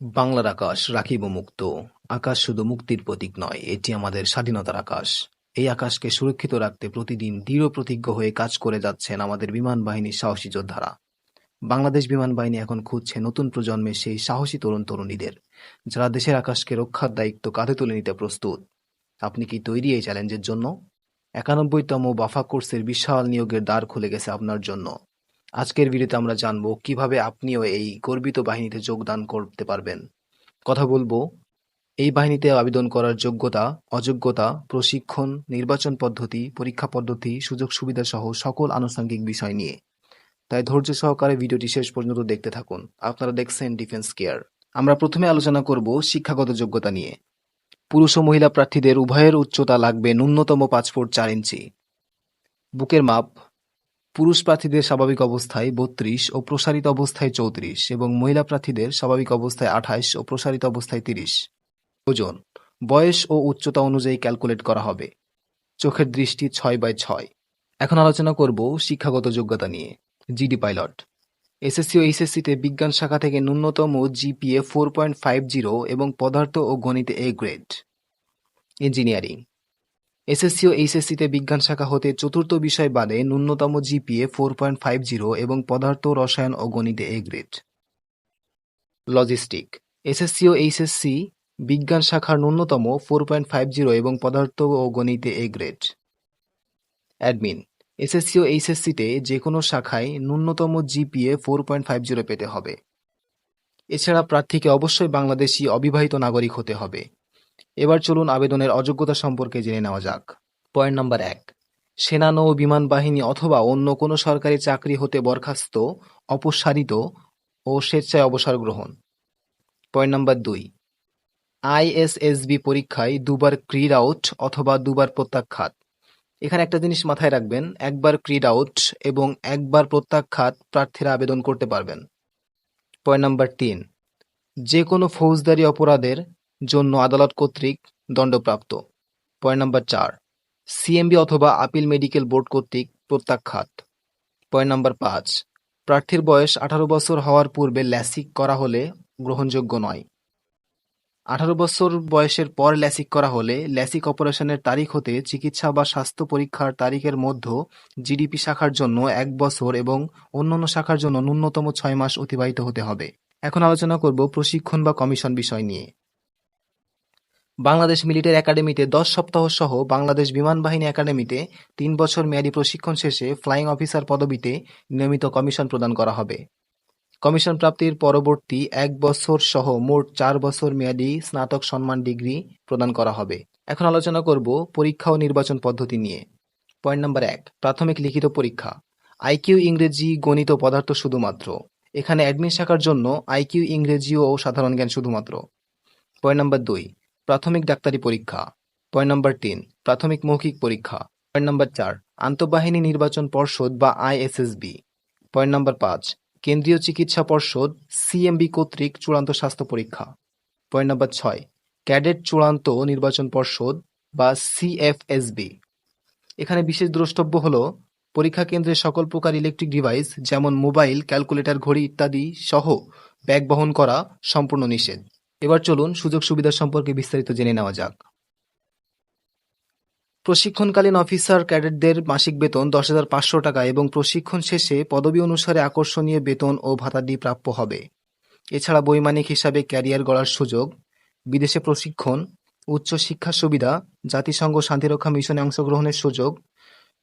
বাংলার আকাশ রাখিব মুক্ত। আকাশ শুধু মুক্তির প্রতীক নয়, এটি আমাদের স্বাধীনতার আকাশ। এই আকাশকে সুরক্ষিত রাখতে প্রতিদিন দৃঢ় প্রতিজ্ঞ হয়ে কাজ করে যাচ্ছেন আমাদের বিমান বাহিনীর সাহসী যোদ্ধারা। বাংলাদেশ বিমান বাহিনী এখন খুঁজছে নতুন প্রজন্মের সেই সাহসী তরুণ তরুণীদের, যারা দেশের আকাশকে রক্ষার দায়িত্ব কাঁধে তুলে নিতে প্রস্তুত। আপনি কি তৈরি এই চ্যালেঞ্জের জন্য? একানব্বইতম বাফা কোর্সের বিশাল নিয়োগের দ্বার খুলে গেছে আপনার জন্য। আজকের ভিডিওতে আমরা জানব কীভাবে আপনিও এই গর্বিত বাহিনীতে যোগদান করতে পারবেন। কথা বলব, এই বাহিনীতে আবেদন করার যোগ্যতা, অযোগ্যতা, প্রশিক্ষণ, নির্বাচন পদ্ধতি, পরীক্ষা পদ্ধতি, সুযোগ সুবিধা সহ সকল আনুষঙ্গিক বিষয় নিয়ে। তাই ধৈর্য সহকারে ভিডিওটি শেষ পর্যন্ত দেখতে থাকুন। আপনারা দেখছেন ডিফেন্স কেয়ার আমরা প্রথমে আলোচনা করব শিক্ষাগত যোগ্যতা নিয়ে। পুরুষ ও মহিলা প্রার্থীদের উভয়ের উচ্চতা লাগবে ন্যূনতম পাঁচ ফুট চার ইঞ্চি। বুকের মাপ পুরুষ প্রার্থীদের স্বাভাবিক অবস্থায় বত্রিশ ও প্রসারিত অবস্থায় চৌত্রিশ এবং মহিলা প্রার্থীদের স্বাভাবিক অবস্থায় আঠাইশ ও প্রসারিত অবস্থায় তিরিশ। ওজন, বয়স ও উচ্চতা অনুযায়ী ক্যালকুলেট করা হবে। চোখের দৃষ্টি ছয় বাই ছয়। এখন আলোচনা করব শিক্ষাগত যোগ্যতা নিয়ে। GD pilot. এসএসসি ও এইচএসসিতে বিজ্ঞান শাখা থেকে ন্যূনতম GPA four point five zero এবং পদার্থ ও গণিতে এ গ্রেড। ইঞ্জিনিয়ারিং। এসএসসি ও এইচএসসিতে বিজ্ঞান শাখা হতে চতুর্থ বিষয় বাদে ন্যূনতম GPA four point five zero এবং পদার্থ, রসায়ন ও গণিতে এ গ্রেড। লজিস্টিক। এসএসসি ও এইচএসসি বিজ্ঞান শাখার ন্যূনতম ফোর পয়েন্ট ফাইভ জিরো এবং পদার্থ ও গণিতে এ গ্রেড। অ্যাডমিন। এসএসসি ও এইচএসসিতে যে কোনো শাখায় ন্যূনতম GPA four point five zero পেতে হবে। এছাড়া প্রার্থীকে অবশ্যই বাংলাদেশি অবিবাহিত নাগরিক হতে হবে। এবার চলুন আবেদনের অযোগ্যতা সম্পর্কে জেনে নেওয়া যাক। পয়েন্ট নাম্বার এক, সেনা নৌ বিমান বাহিনী অথবা অন্য কোনো সরকারি চাকরি হতে বরখাস্ত, অপসারিত ও স্বেচ্ছায় অবসর গ্রহণ। পয়েন্ট নম্বর দুই, আইএসএসবি পরীক্ষায় দুবার ক্রিড আউট অথবা দুবার প্রত্যাখ্যাত। এখানে একটা জিনিস মাথায় রাখবেন, একবার ক্রিড আউট এবং একবার প্রত্যাখ্যাত প্রার্থীরা আবেদন করতে পারবেন। পয়েন্ট নাম্বার তিন, যে কোনো ফৌজদারি অপরাধের জন্য আদালত কর্তৃক দণ্ডপ্রাপ্ত। পয়েন্ট নাম্বার চার, সিএমবি অথবা আপিল মেডিকেল বোর্ড কর্তৃক প্রত্যাখ্যাত। পয়েন্ট নাম্বার পাঁচ, প্রার্থীর বয়স আঠারো বছর হওয়ার পূর্বে ল্যাসিক করা হলে গ্রহণযোগ্য নয়। আঠারো বছর বয়সের পর ল্যাসিক করা হলে ল্যাসিক অপারেশনের তারিখ হতে চিকিৎসা বা স্বাস্থ্য পরীক্ষার তারিখের মধ্যে জিডিপি শাখার জন্য এক বছর এবং অন্যান্য শাখার জন্য ন্যূনতম ছয় মাস অতিবাহিত হতে হবে। এখন আলোচনা করব প্রশিক্ষণ বা কমিশন বিষয় নিয়ে। বাংলাদেশ মিলিটারি একাডেমিতে দশ সপ্তাহ সহ বাংলাদেশ বিমান বাহিনী একাডেমিতে তিন বছর মেয়াদী প্রশিক্ষণ শেষে ফ্লাইং অফিসার পদবিতে নিয়মিত কমিশন প্রদান করা হবে। কমিশন প্রাপ্তির পরবর্তী এক বছর সহ মোট চার বছর মেয়াদী স্নাতক সম্মান ডিগ্রি প্রদান করা হবে। এখন আলোচনা করব পরীক্ষা ও নির্বাচন পদ্ধতি নিয়ে। পয়েন্ট নাম্বার এক, প্রাথমিক লিখিত পরীক্ষা। আইকিউ ইংরেজি গণিত পদার্থ শুধুমাত্র। এখানে অ্যাডমিন শাখার জন্য আইকিউ ইংরেজি ও সাধারণ জ্ঞান শুধুমাত্র। পয়েন্ট নাম্বার দুই প্রাথমিক ডাক্তারি পরীক্ষা। পয়েন্ট নম্বর তিন, প্রাথমিক মৌখিক পরীক্ষা। পয়েন্ট নম্বর চার, আন্তঃবাহিনী নির্বাচন পর্ষদ বা আইএসএসবি। পয়েন্ট নম্বর পাঁচ, কেন্দ্রীয় চিকিৎসা পর্ষদ, সিএমবি কর্তৃক চূড়ান্ত স্বাস্থ্য পরীক্ষা। পয়েন্ট নম্বর ছয়, ক্যাডেট চূড়ান্ত নির্বাচন পর্ষদ বা সিএফএসবি। এখানে বিশেষ দ্রষ্টব্য হল, পরীক্ষা কেন্দ্রে সকল প্রকার ইলেকট্রিক ডিভাইস, যেমন মোবাইল, ক্যালকুলেটর, ঘড়ি ইত্যাদি সহ ব্যাগ বহন করা সম্পূর্ণ নিষেধ। এবার চলুন সুযোগ সুবিধা সম্পর্কে বিস্তারিত জেনে নেওয়া যাক। প্রশিক্ষণকালীন অফিসার ক্যাডেটদের মাসিক বেতন দশ হাজার পাঁচশো টাকা এবং প্রশিক্ষণ শেষে পদবি অনুসারে আকর্ষণীয় বেতন ও ভাতাদি প্রাপ্য হবে। এছাড়া বৈমানিক হিসাবে ক্যারিয়ার গড়ার সুযোগ, বিদেশে প্রশিক্ষণ উচ্চ শিক্ষা সুবিধা, জাতিসংঘ শান্তিরক্ষা মিশনে অংশগ্রহণের সুযোগ,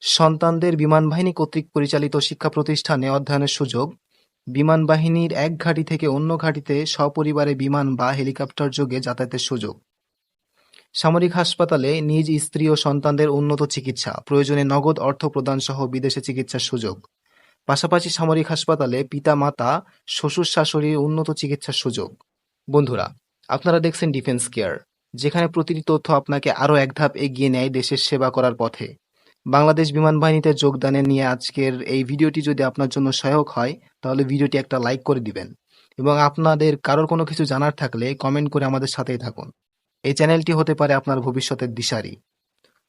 সন্তানদের বিমান বাহিনী কর্তৃক পরিচালিত শিক্ষা প্রতিষ্ঠানে অধ্যয়নের সুযোগ বিমান বাহিনীর এক ঘাঁটি থেকে অন্য ঘাঁটিতে সপরিবারে বিমান বা হেলিকপ্টার যোগে যাতায়াতের সুযোগ। সামরিক হাসপাতালে নিজ স্ত্রী ও সন্তানদের উন্নত চিকিৎসা, প্রয়োজনে নগদ অর্থ প্রদান সহ বিদেশে চিকিৎসার সুযোগ। পাশাপাশি সামরিক হাসপাতালে পিতা, মাতা, শ্বশুর, শাশুড়ির উন্নত চিকিৎসার সুযোগ। বন্ধুরা, আপনারা দেখছেন ডিফেন্স কেয়ার, যেখানে প্রতিটি তথ্য আপনাকে আরও এক ধাপ এগিয়ে নেয় দেশের সেবা করার পথে। বাংলাদেশ বিমান বাহিনীতে যোগদানের নিয়ে আজকের এই ভিডিওটি যদি আপনার জন্য সহায়ক হয় তাহলে ভিডিওটি একটা লাইক করে দিবেন এবং আপনাদের কারোর কোনো কিছু জানার থাকলে কমেন্ট করে আমাদের সাথেই থাকুন এই চ্যানেলটি হতে পারে আপনার ভবিষ্যতের দিশারি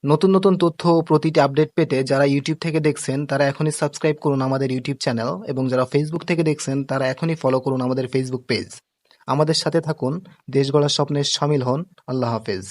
নতুন নতুন তথ্য ও প্রতিটি আপডেট পেতে যারা ইউটিউব থেকে দেখছেন তারা এখনই সাবস্ক্রাইব করুন আমাদের ইউটিউব চ্যানেল এবং যারা ফেসবুক থেকে দেখছেন তারা এখনই ফলো করুন আমাদের ফেসবুক পেজ আমাদের সাথে থাকুন, দেশ গড়ার স্বপ্নে শামিল হন। আল্লাহ হাফেজ।